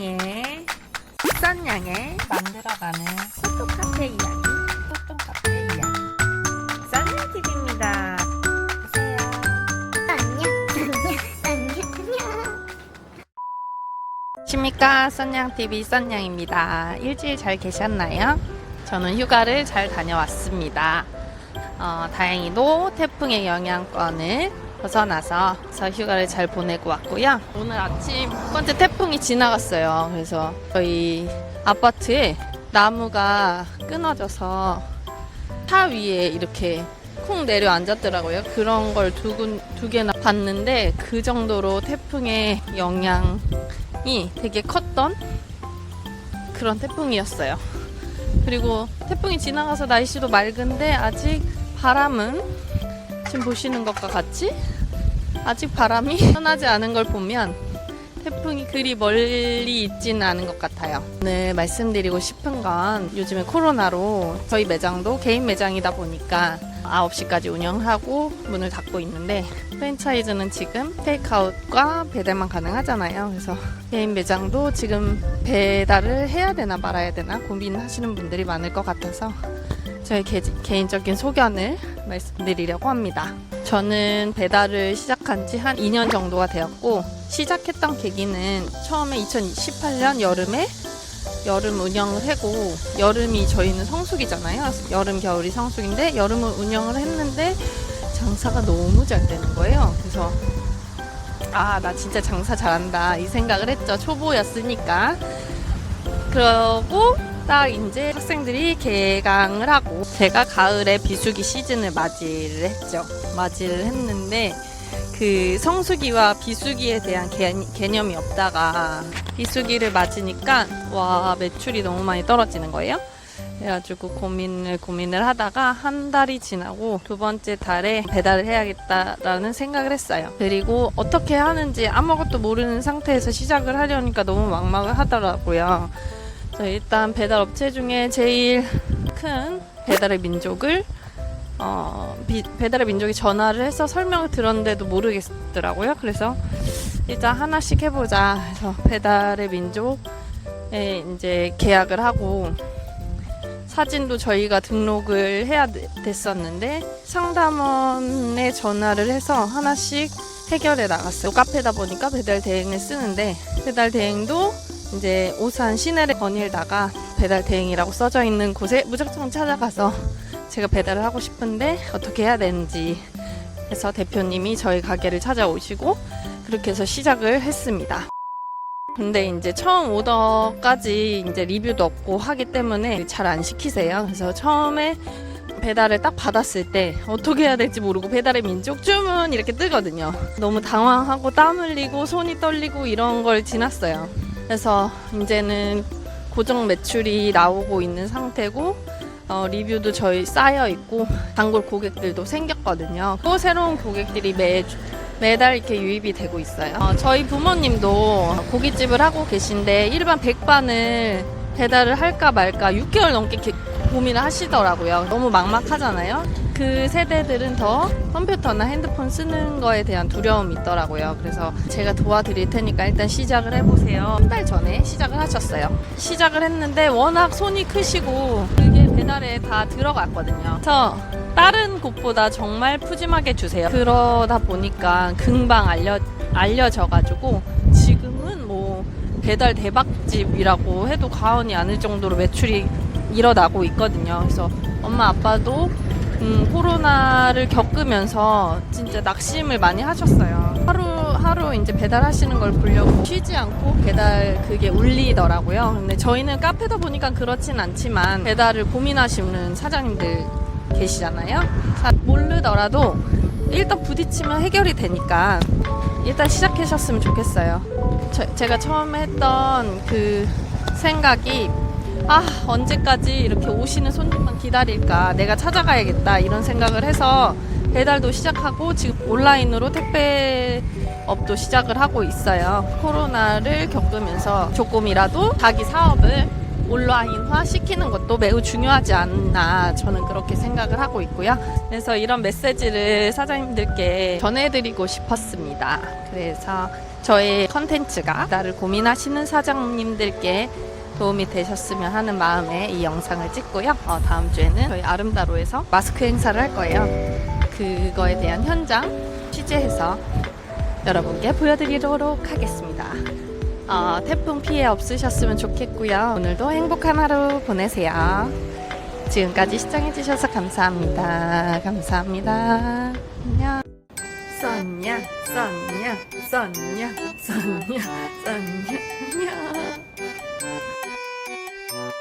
썬양의 썬 양의 만들어가는 소통 카페 이야기 소통 카페 이야기 썬양 TV입니다. 보세요. 안녕, 안녕, 안녕, 안녕. 십니까 썬양 TV 썬양입니다. 일주일 잘 계셨나요? 저는 휴가를 잘 다녀왔습니다. 어, 다행히도 태풍의 영향권을 벗어나서 저 휴가를 잘 보내고 왔고요. 오늘 아침 첫 번째 태풍이 지나갔어요. 그래서 저희 아파트에 나무가 끊어져서 차 위에 이렇게 쿵 내려앉았더라고요. 그런 걸 두 두 개나 봤는데 그 정도로 태풍의 영향이 되게 컸던 그런 태풍이었어요. 그리고 태풍이 지나가서 날씨도 맑은데 아직 바람은 지금 보시는 것과 같이 아직 바람이 떠나지 않은 걸 보면 태풍이 그리 멀리 있지는 않은 것 같아요. 오늘 말씀드리고 싶은 건 요즘에 코로나로 저희 매장도 개인 매장이다 보니까 9시까지 운영하고 문을 닫고 있는데 프랜차이즈는 지금 테이크아웃과 배달만 가능하잖아요. 그래서 개인 매장도 지금 배달을 해야 되나 말아야 되나 고민하시는 분들이 많을 것 같아서 저의 개, 개인적인 소견을 말씀드리려고 합니다. 저는 배달을 시작한 지 한 2년 정도가 되었고 시작했던 계기는 처음에 2018년 여름에 여름 운영을 하고 여름이 저희는 성수기잖아요. 여름 겨울이 성수기인데 여름을 운영을 했는데 장사가 너무 잘 되는 거예요. 그래서 아 나 진짜 장사 잘한다 이 생각을 했죠. 초보였으니까. 그러고 딱 이제 학생들이 개강을 하고 제가 가을에 비수기 시즌을 맞이를 했죠. 맞이를 했는데 그 성수기와 비수기에 대한 개, 개념이 없다가 비수기를 맞으니까 와 매출이 너무 많이 떨어지는 거예요. 그래가지고 고민을 고민을 하다가 한 달이 지나고 두 번째 달에 배달을 해야겠다라는 생각을 했어요. 그리고 어떻게 하는지 아무것도 모르는 상태에서 시작을 하려니까 너무 막막을 하더라고요. 그래서 일단 배달 업체 중에 제일 큰 배달의 민족을 어, 비- 배달의 민족이 전화를 해서 설명을 들었는데도 모르겠더라고요. 그래서 일단 하나씩 해보자. 해서 배달의 민족에 이제 계약을 하고 사진도 저희가 등록을 해야 되- 됐었는데 상담원에 전화를 해서 하나씩 해결해 나갔어요. 카페다 보니까 배달 대행을 쓰는데 배달 대행도 이제 오산 시내를 거닐다가 배달 대행이라고 써져 있는 곳에 무작정 찾아가서 제가 배달을 하고 싶은데 어떻게 해야 되는지 해서 대표님이 저희 가게를 찾아오시고 그렇게 해서 시작을 했습니다. 근데 이제 처음 오더까지 이제 리뷰도 없고 하기 때문에 잘 안 시키세요. 그래서 처음에 배달을 딱 받았을 때 어떻게 해야 될지 모르고 배달의 민족 주문 이렇게 뜨거든요. 너무 당황하고 땀 흘리고 손이 떨리고 이런 걸 지났어요. 그래서 이제는 고정 매출이 나오고 있는 상태고 어, 리뷰도 저희 쌓여 있고 단골 고객들도 생겼거든요. 또 새로운 고객들이 매 매달 이렇게 유입이 되고 있어요. 어, 저희 부모님도 고깃집을 하고 계신데 일반 백반을 배달을 할까 말까 6개월 넘게 게- 고민을 하시더라고요. 너무 막막하잖아요. 그 세대들은 더 컴퓨터나 핸드폰 쓰는 거에 대한 두려움이 있더라고요. 그래서 제가 도와드릴 테니까 일단 시작을 해보세요. 한 달 전에 시작을 하셨어요. 시작을 했는데 워낙 손이 크시고 그게 배달에 다 들어갔거든요. 그래서 다른 곳보다 정말 푸짐하게 주세요. 그러다 보니까 금방 알려, 알려져가지고 지금은 뭐 배달 대박집이라고 해도 과언이 아닐 정도로 매출이 일어나고 있거든요. 그래서 엄마 아빠도 음, 코로나를 겪으면서 진짜 낙심을 많이 하셨어요. 하루 이제 배달하시는 걸 보려고 쉬지 않고 배달 그게 울리더라고요. 근데 저희는 카페다 보니까 그렇진 않지만 배달을 고민하시는 사장님들 계시잖아요. 자, 모르더라도 일단 부딪히면 해결이 되니까 일단 시작하셨으면 좋겠어요. 저- 제가 처음에 했던 그 생각이 아 언제까지 이렇게 오시는 손님만 기다릴까 내가 찾아가야겠다 이런 생각을 해서 배달도 시작하고 지금 온라인으로 택배 업도 시작을 하고 있어요 코로나를 겪으면서 조금이라도 자기 사업을 온라인화 시키는 것도 매우 중요하지 않나 저는 그렇게 생각을 하고 있고요. 그래서 이런 메시지를 사장님들께 전해드리고 싶었습니다. 그래서 저의 컨텐츠가 나를 고민하시는 사장님들께 도움이 되셨으면 하는 마음에 이 영상을 찍고요. 어, 다음 주에는 저희 아름다로에서 마스크 행사를 할 거예요. 그거에 대한 현장 취재해서 여러분께 보여드리도록 하겠습니다. 어, 태풍 피해 없으셨으면 좋겠고요. 오늘도 행복한 하루 보내세요. 지금까지 시청해주셔서 감사합니다. 감사합니다. 안녕. 썬냐, 썬냐, 썬냐, 썬냐, 썬냐, 안녕.